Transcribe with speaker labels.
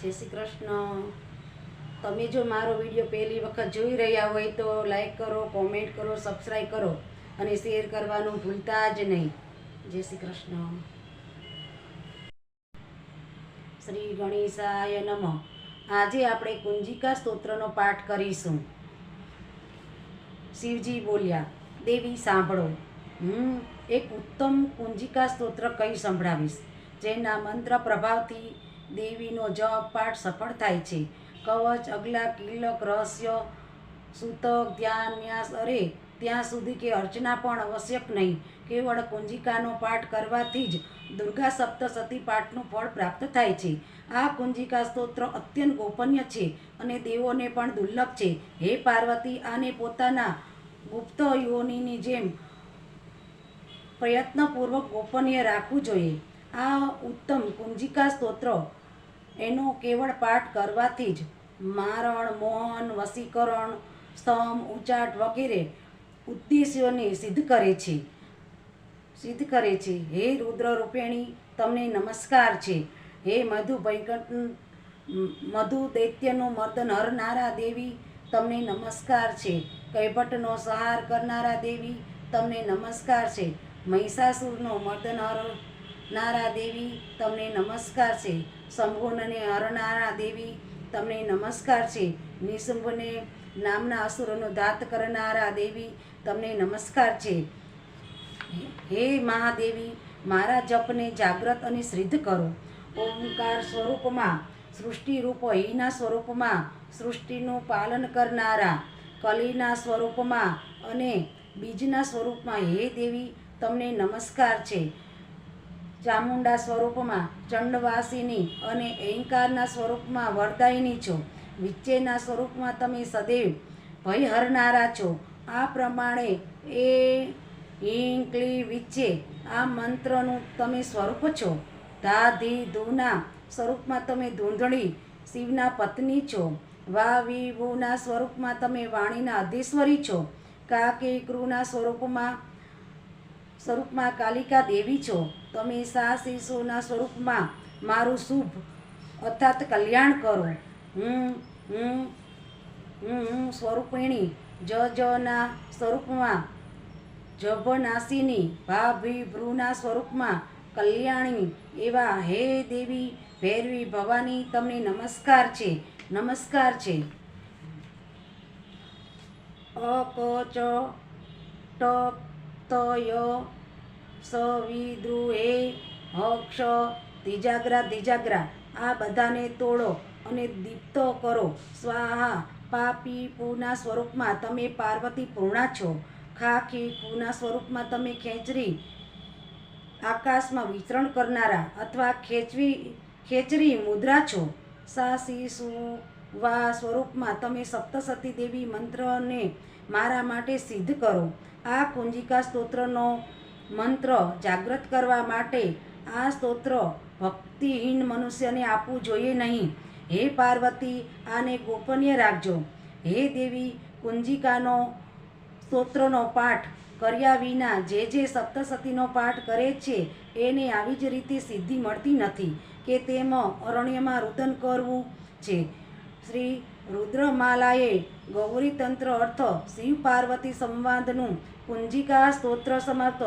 Speaker 1: જય શ્રી કૃષ્ણ. તમે જો મારો વીડિયો પહેલી વખત જોઈ રહ્યા હોય તો લાઈક કરો કોમેન્ટ કરો સબસ્ક્રાઈબ કરો અને શેર કરવાનું ભૂલતા જ નહીં. જય શ્રી કૃષ્ણ. શ્રી ગણેશાય નમઃ. આજે આપણે કુંજિકા સ્તોત્રનો પાઠ કરીશું. શિવજી બોલ્યા, દેવી, સાંભળો. હું એક ઉત્તમ કુંજિકા સ્તોત્ર કહી સંભળાવીશ, જેના મંત્ર પ્રભાવથી દેવીનો જપ પાઠ સફળ થાય છે. કવચ અગલા કિલક રહસ્ય, સૂતક, ધ્યાન, ન્યાસ, અરે, ત્યાં સુધી કે અર્ચના પણ આવશ્યક નહીં. કેવળ કુંજિકાનો પાઠ કરવાથી જ દુર્ગા સપ્તસતી પાઠનું ફળ પ્રાપ્ત થાય છે. આ કુંજિકા સ્તોત્ર અત્યંત ગોપનીય છે અને દેવોને પણ દુર્લભ છે. હે પાર્વતી, આને પોતાના ગુપ્ત યોનીની જેમ પ્રયત્નપૂર્વક ગોપનીય રાખવું જોઈએ. આ ઉત્તમ કુંજિકા સ્તોત્ર. એનો કેવળ પાઠ કરવાથી જ મારણ, મોહન વસીકરણ સ્તમ ઉચાટ વગેરે ઉદ્દેશ્યોને સિદ્ધ કરે છે. સિદ્ધ કરે છે. હે રુદ્ર રૂપેણી તમને નમસ્કાર છે. હે મધુ ભૈકટ મધુ દૈત્યનું મર્દન હરનારા દેવી, તમને નમસ્કાર છે. કૈભટનો સહાર કરનારા દેવી, તમને નમસ્કાર છે. મહિષાસુરનો મર્દન હરનારા દેવી, તમને નમસ્કાર છે. શંભુનને અરનારા દેવી, તમને નમસ્કાર છે. નિશુંભને નામના અસુરોનો દાત કરનારા દેવી, તમને નમસ્કાર છે. હે મહાદેવી, મારા જપને જાગ્રત અને સિદ્ધ કરો. ઓમકાર સ્વરૂપમાં, સૃષ્ટિ રૂપ હિના સ્વરૂપમાં, સૃષ્ટિનું પાલન કરનારા, કલીના સ્વરૂપમાં અને બીજના સ્વરૂપમાં હે દેવી, તમને નમસ્કાર છે. ચામુંડા સ્વરૂપમાં, ચંડવાસીની અને અહંકારના સ્વરૂપમાં વરદાયની છો. વિચ્ચેના સ્વરૂપમાં તમે સદૈવ ભય હરનારા છો. આ પ્રમાણે એ હિંકલી વિચ્ચે આ મંત્રનું તમે સ્વરૂપ છો. ધા ધી ધૂના સ્વરૂપમાં તમે ધૂંધળી, શિવના પત્ની છો. વા વી વુના સ્વરૂપમાં તમે વાણીના અધીશ્વરી છો. કા કે ક્રુના સ્વરૂપમાં સ્વરૂપમાં કાલિકા દેવી છો, તમે સા શિશુના સ્વરૂપમાં મારું શુભ અર્થાત કલ્યાણ કરો. હું હું હું સ્વરૂપિણી જ જના સ્વરૂપમાં જભનાશિની ભાભી ભ્રુના સ્વરૂપમાં કલ્યાણી એવા હે દેવી ભૈરવી ભવાની તમને નમસ્કાર છે નમસ્કાર છે. અપ ચ, ટ ત ય સ વિદ્રુ હે હક્ષ. ધીજાગ્રા ધીજાગ્રા આ બધાને તોડો અને દીપ્તો કરો. સ્વાહા, પાપી પૂના સ્વરૂપમાં તમે પાર્વતી પૂર્ણા છો. ખાખી પૂના સ્વરૂપમાં તમે ખેંચરી આકાશમાં વિતરણ કરનારા અથવા ખેંચવી, ખેંચરી મુદ્રા છો. સાસી સુ વા સ્વરૂપમાં તમે સપ્તસતી દેવી મંત્રને મારા માટે સિદ્ધ કરો. આ કુંજિકા સ્તોત્રનો મંત્ર જાગૃત કરવા માટે આ સ્તોત્ર ભક્તિહીન મનુષ્યને આપવું જોઈએ નહીં. હે પાર્વતી, આને ગોપનીય રાખજો. હે દેવી, કુંજિકાનો સ્તોત્રનો પાઠ કર્યા વિના જે જે સપ્તસતીનો પાઠ કરે છે, એને આવી જ રીતે સિદ્ધિ મળતી નથી કે તેમાં અરણ્યમાં રુદન કરવું છે. શ્રી રુદ્રમાલાએ ગૌરી તંત્ર અર્થ શિવ પાર્વતી સંવાદનું કુંજિકા સ્તોત્ર સમાપ્ત.